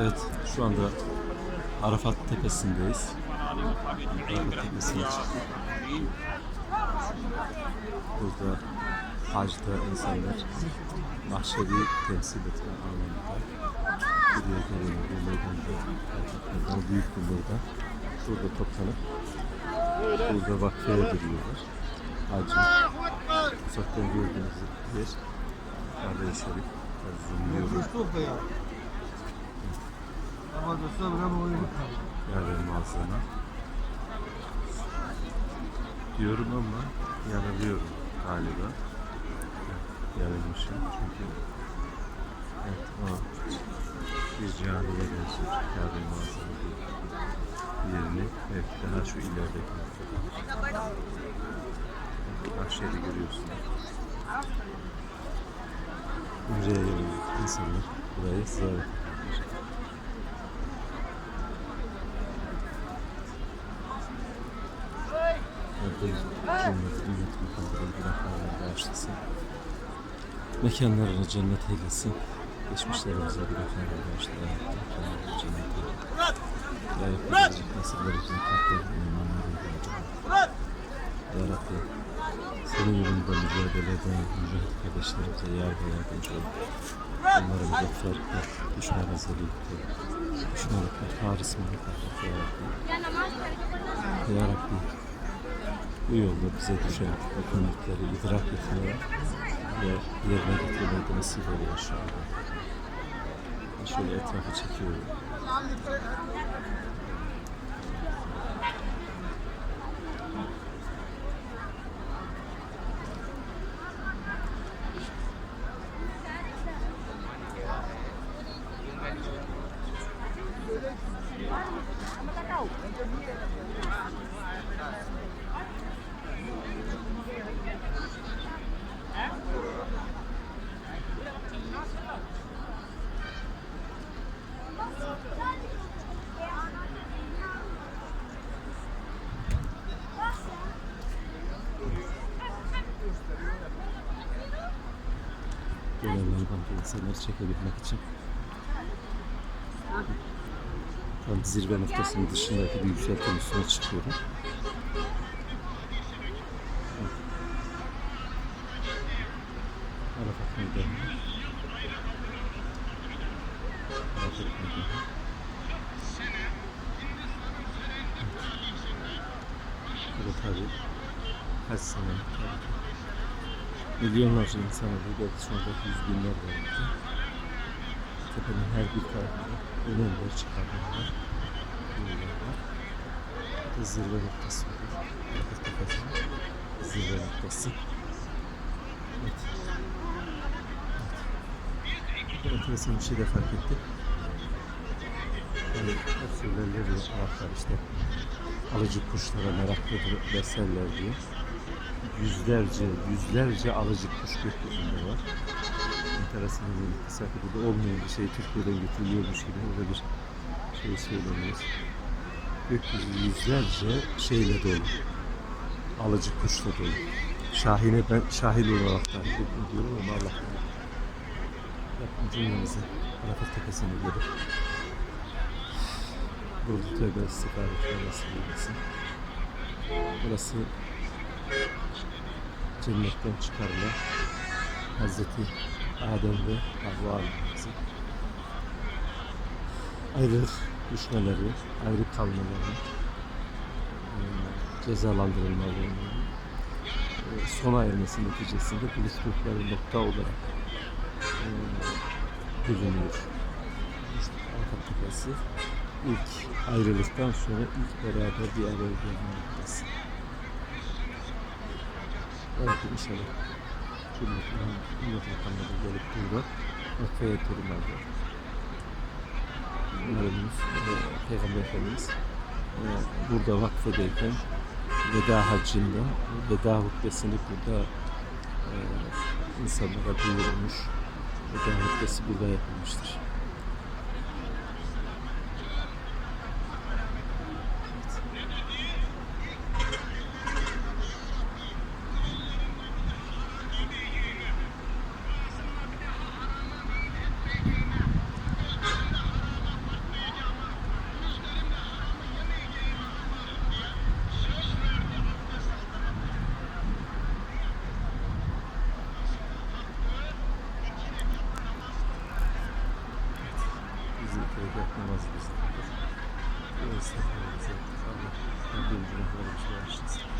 Evet, şu anda Arafat Tepesi'ndeyiz. Arafat Tepesi'ne çıktık. Burada hacda insanlar mahşeri temsil etme anlamında buraya geliyor bu meydanda. Gerçekten büyük bir meydan. Burada toplanıp burada vakfeye duruyorlar. Hacı uzaktan gördüğünüz yer Kabe-i Şerif. Zoomluyorum. Malzeme. Diyorum ama yanılıyorum galiba. Yanılmışım çünkü evet o bir camiye benziyor. Kabe malzeme. Yerini evet daha şu ileride Ahşeri görüyorsunuz. Ümre'ye gelen insanlar burayı ziyaret. Cennet, ümmet makamları günahlarını bağışlasın. Mekanlarını cennet eylesin. Geçmişlerimize günahlarını bağışlasın. Mekanlarını cennet eylesin. Layık edecek nesillerimizin kalplerine imanları eylesin. Ya Rabbi, senin yolunda mücadele eden mücahit kardeşlerimize yar ve yardımcı ol. Onları muzafferlikle, düşman ezelilikle, düşmanlıkla, harismanlıkla Ya Rabbi. Ya Rabbi, bu yolda bize düşen hükümetleri idrak etmeye ve yerine getirmeye nasip eyle inşallah. Ben şöyle etrafı çekiyorum. Gelen meydanda insanları çekebilmek için. Tam zirve noktasının dışındaki bir yükseltinin üstüne çıkıyorum. Arafat meydanı. Arafat meydanı. Burada tabii kaç sene milyonlarca insan oldu. Belki sonra yüz binler oldu. Tepenin her bir tarafında önemli çıkarmalar, yollar. Bu da zirve noktası olur. Arka tepesinin zirve noktası. Evet. Enteresan bir şey de fark ettim. Yani ya Araplar işte alıcı kuşlara meraklıdır beslerler diye yüzlerce, yüzlerce alıcı kuş gökyüzünde var. Enteresan bir sanki burada olmayan bir şey Türkiye'den getiriliyormuş gibi öyle bir şey söyleniyor. Gökyüzü yüzlerce şeyle dolu. Alıcı kuşla dolu. Şahine ben şahil olarak tarif ediyorum ama Allah Rabbim cümlemize Arafat tepesine gelip burada tövbe istikametine nasip eylesin. Burası cennetten çıkarılan Hazreti Adem ve Havva Aleyhisselam ayrı düşmeleri, ayrı kalmaları, e, cezalandırılmalarının e, sona ermesi neticesinde buluştukları nokta olarak İşte Arka Tepesi ilk ayrılıktan sonra ilk beraber bir araya gelme noktası. Evet inşallah. Cümletin ümmet makamları gelip burada vakfaya durumlarda. Umarımız e, Peygamber Efendimiz e, burada vakfedeyken veda hacında veda hutbesini burada e, insanlara duyurmuş. Veda hutbesi burada yapılmıştır. Rekat namazımızı kıldık. Bu esnaflarımıza Allah Rabbim günahlarımızı bağışlasın.